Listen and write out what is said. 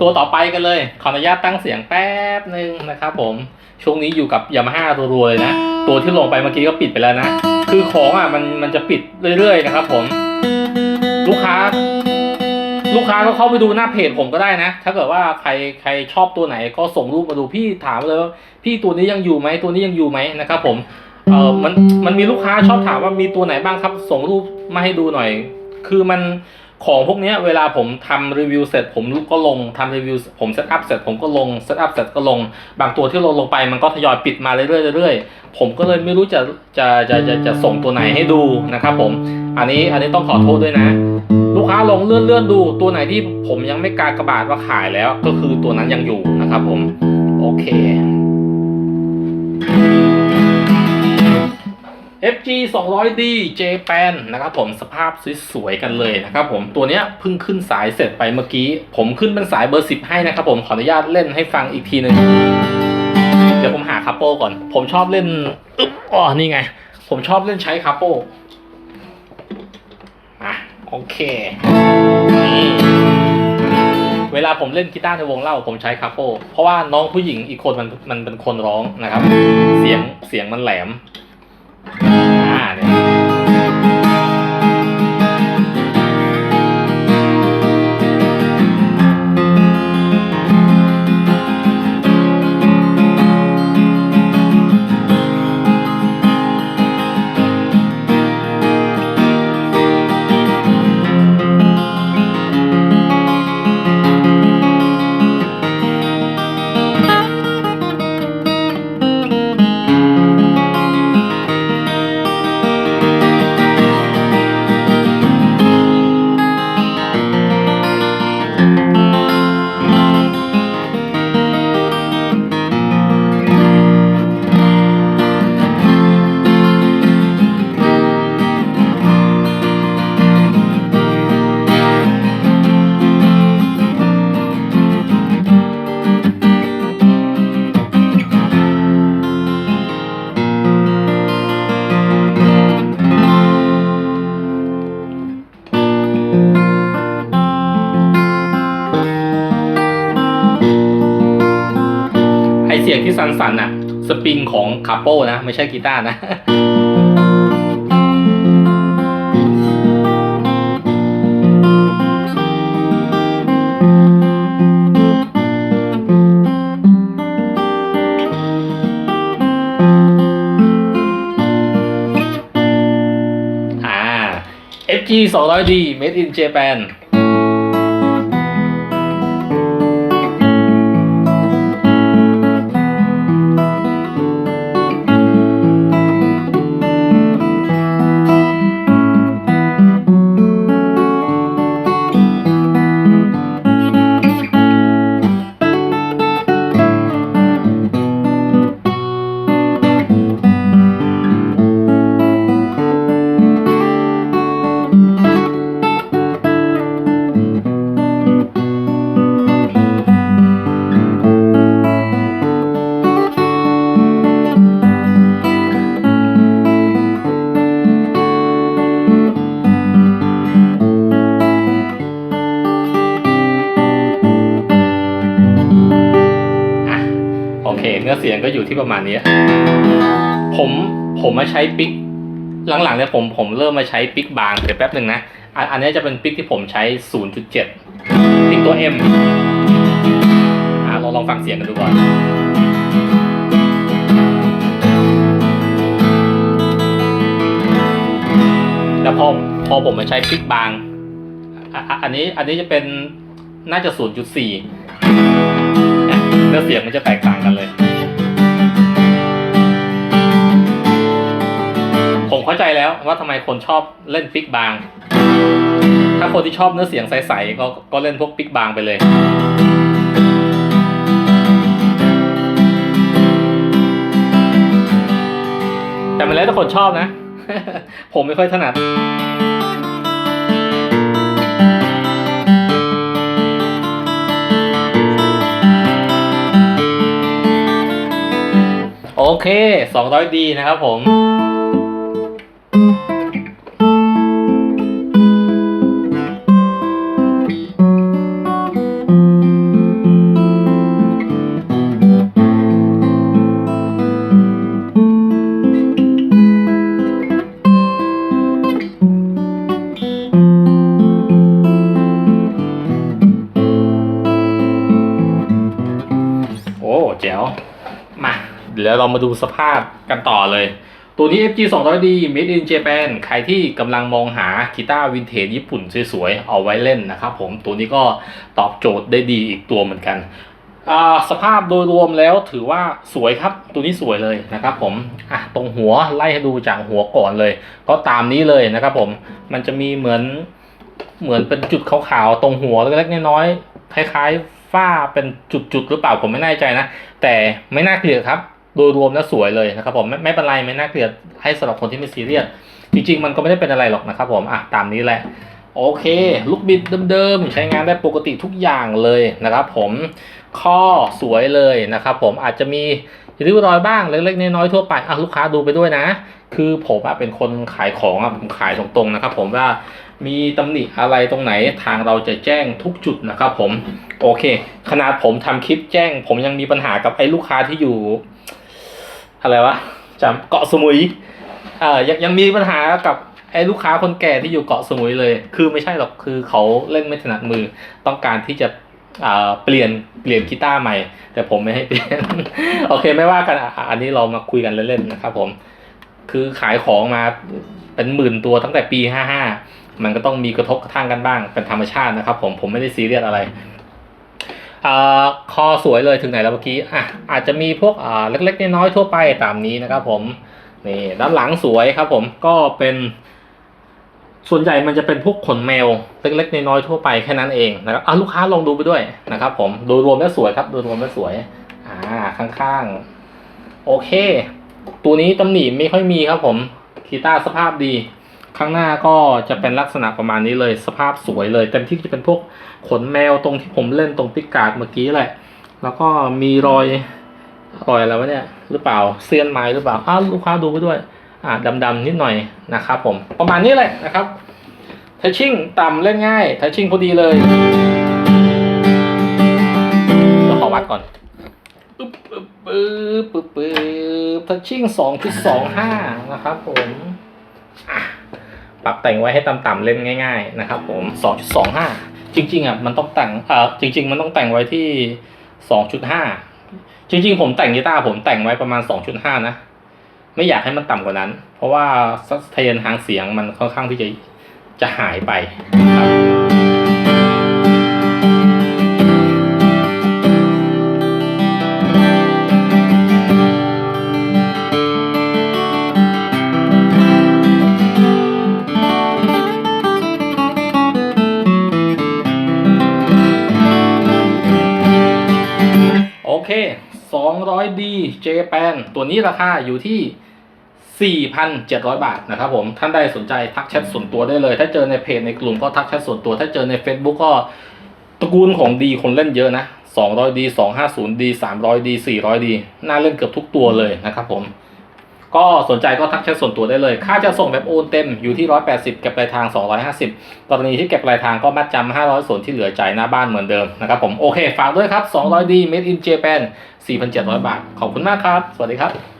ตัวต่อไปกันเลย ขออนุญาตตั้งเสียงแป๊บหนึ่งนะครับผมช่วงนี้อยู่กับยามาฮ่ารัวๆเลยนะ ตัวที่ลงไปเมื่อกี้ก็ปิดไปแล้วนะ คือของอะมันมันจะปิดเรื่อยๆนะครับผม ลูกค้า ลูกค้าก็เข้าไปดูหน้าเพจผมก็ได้นะ ถ้าเกิดว่าใครใครชอบตัวไหนก็ส่งรูปมาดูพี่ถามเลยว่าพี่ตัวนี้ยังอยู่ไหมตัวนี้ยังอยู่ไหมนะครับผมเออมันมันมีลูกค้าชอบถามว่ามีตัวไหนบ้างครับ ส่งรูปมาให้ดูหน่อย คือมัน ของพวกนี้เวลาผมทำรีวิวเสร็จผมก็ลงทำรีวิวผมเซตอัพเสร็จผมก็ลงเซตอัพเสร็จก็ลง บางตัวที่ลงลงไปมันก็ทยอยปิดมาเรื่อยๆเรื่อยๆผมก็เลยไม่รู้จะจะจะจะจะส่งตัวไหนให้ดูนะครับผมอันนี้อันนี้ต้องขอโทษด้วยนะ ลูกค้าลงเลื่อนเลื่อนดูตัวไหนที่ผมยังไม่กากระบาดว่าขายแล้วก็คือตัวนั้นยังอยู่นะครับผมโอเค FG 200D Japan นะครับผมสภาพสวยๆกันเลยนะครับผมตัวเนี้ยเพิ่งขึ้นสายเสร็จไปเมื่อกี้ ผมขึ้นเป็นสายเบอร์ 10 ให้นะครับผมขออนุญาตเล่นให้ฟังอีกทีหนึ่งเดี๋ยวผมหาคาโป้ก่อน ผมชอบเล่นอึ๊บอ๋อนี่ไง ผมชอบเล่นใช้คาโป้อะโอเคนี่เวลาผมเล่นกีตาร์ในวงเล่าผมใช้คาโป้เพราะว่าน้องผู้หญิงอีกคนมันมันเป็นคนร้องนะครับ เสียงเสียงมันแหลม อ่ ที่สั่นๆน่ะ สปริงของคาโป้นะ ไม่ใช่กีตาร์นะอ่า FG 200D Made in Japan เคเนื้อเสียงก็อยู่ที่ประมาณนี้ ผมผมมาใช้ปิกหลังๆเนี่ยผมผมเริ่มมาใช้ปิกบางเดี๋ยวแป๊บหนึ่งนะอันอันนี้จะเป็นปิกที่ผมใช้ 0.7ปิกตัว M อะลองลองฟังเสียงกันดูก่อนแล้วพอพอผมมาใช้ปิกบางอ,อันนี้อันนี้จะเป็นน่าจะ 0.4 นี่ยเนื้อเสียงมันจะแตกต่างกันเลย ผมเข้าใจแล้วว่าทำไมคนชอบเล่นปิกบาง ถ้าคนที่ชอบเนื้อเสียงใสๆก็ก็เล่นพวกปิกบางไปเลยแต่มันแล้วแต่คนชอบนะ ผมไม่ค่อยถนัด เคสองร้อยดีนะครับผม โอ้ แจ๋ว มา เดี๋ยวเรามาดูสภาพกันต่อเลย ตัวนี้ FG 200D Made in Japan ใครที่กำลังมองหากีตาร์วินเทจญี่ปุ่นสวยๆ เอาไว้เล่นนะครับผมตัวนี้ก็ตอบโจทย์ได้ดีอีกตัวเหมือนกันอ่าสภาพโดยรวมแล้วถือว่าสวยครับ ตัวนี้สวยเลยนะครับผมอะตรงหัวไล่ให้ดูจากหัวก่อนเลย ก็ตามนี้เลยนะครับผมมันจะมีเหมือนเหมือนเป็นจุดขาวๆตรงหัวเล็กๆน้อยๆคล้ายๆฝ้าเป็นจุดๆหรือเปล่าผมไม่แน่ใจนะ แต่ไม่น่าเกลียดครับ โดยรวมแล้วสวยเลยนะครับผมไม่ไม่เป็นไรไม่น่าเกลียดให้สำหรับคนที่ไม่ซีเรียสจริงๆ มันก็ไม่ได้เป็นอะไรหรอกนะครับผมอะตามนี้แหละโอเคลูกบิดเดิมๆ ใช้งานได้ปกติทุกอย่างเลยนะครับผมข้อสวยเลยนะครับผมอาจจะมีริ้วรอยบ้างเล็กๆน้อยๆทั่วไปอะลูกค้าดูไปด้วยนะ คือผมอะเป็นคนขายของอะผมขายตรงๆนะครับผมว่ามีตำหนิอะไรตรงไหนทางเราจะแจ้งทุกจุดนะครับผมโอเค ขนาดผมทำคลิปแจ้ง ผมยังมีปัญหากับไอ้ลูกค้าที่อยู่ อะไรวะจำเกาะสมุยเอ่อยังยังมีปัญหากับไอ้ลูกค้าคนแก่ที่อยู่เกาะสมุยเลย คือไม่ใช่หรอกคือเขาเล่นไม่ถนัดมือต้องการที่จะอ่าเปลี่ยนเปลี่ยนกีตาร์ใหม่ แต่ผมไม่ให้เปลี่ยน โอเคไม่ว่ากันอะอันนี้เรามาคุยกันเล่นๆนะครับผมคือขายของมาเป็นหมื่นตัวตั้งแต่ปีห้าห้ามันก็ต้องมีกระทบกระทั่งกันบ้างเป็นธรรมชาตินะครับผมผมไม่ได้ซีเรียสอะไร คอสวยเลยถึงไหนแล้วเมื่อกี้อะอาจจะมีพวกอ่าเล็กๆน้อยๆทั่วไปตามนี้นะครับผมนี่ด้านหลังสวยครับผมก็เป็น ส่วนใหญ่มันจะเป็นพวกขนแมวเล็กๆน้อยๆทั่วไปแค่นั้นเองนะครับอะลูกค้าลองดูไปด้วยนะครับ ผมโดยรวมแล้วสวยครับโดยรวมแล้วสวย อ่าข้างๆ โอเค ตัวนี้ตำหนิไม่ค่อยมีครับผมกีต้าสภาพดี ข้างหน้าก็จะเป็นลักษณะประมาณนี้เลยสภาพสวยเลยเต็มที่จะเป็นพวกขนแมวตรงที่ผมเล่นตรงพิกาดเมื่อกี้แหละ แล้วก็มีรอยรอยอะไรวะเนี่ยหรือเปล่าเซียนไม้หรือเปล่าอ้าวลูกค้าดูไปด้วยอ่าดำๆนิดหน่อยนะครับผมประมาณนี้แหละนะครับทชชิ่งต่ำเล่นง่ายทชชิ่งพอดีเลยเดี๋ยวขอวัดก่อนปึ๊บปึ๊บปึ๊บปึ๊บปึ๊บทัชชิ่งสองจุดสองห้านะครับผมอะ ปรับแต่งไว้ให้ต่ำๆเล่นง่าย ๆ นะครับ ผมสองจุดสองห้าจริงๆอะมันต้องแต่งอ่าจริง ๆ มันต้องแต่งไว้ที่สองจุดห้าจริง ๆ ผมแต่งกีตาร์ผมแต่งไว้ประมาณสองจุดห้านะ ไม่อยากให้มันต่ำกว่านั้น เพราะว่าซัสเทนทางเสียงมันค่อนข้างที่จะจะหายไปครับ โอเค 200D Japan ตัวนี้ราคาอยู่ที่ 4,700 บาทนะครับผม ท่านใดสนใจทักแชทส่วนตัวได้เลย ถ้าเจอในเพจในกลุ่มก็ทักแชทส่วนตัว ถ้าเจอใน Facebook ก็ตระกูลของดีคนเล่นเยอะนะ 200D 250D 300D 400D น่าเล่นเกือบทุกตัวเลยนะครับผม ก็สนใจก็ทักแชทส่วนตัวได้เลย ค่าจะส่งแบบโอนเต็มอยู่ที่ 180 เก็บปลายทาง 250 กรณีที่เก็บปลายทางก็มัดจำ500 ส่วนที่เหลือจ่ายหน้าบ้านเหมือนเดิมนะครับผม โอเค ฝากด้วยครับ 200D Made in Japan 4,700 บาท ขอบคุณมากครับ สวัสดีครับ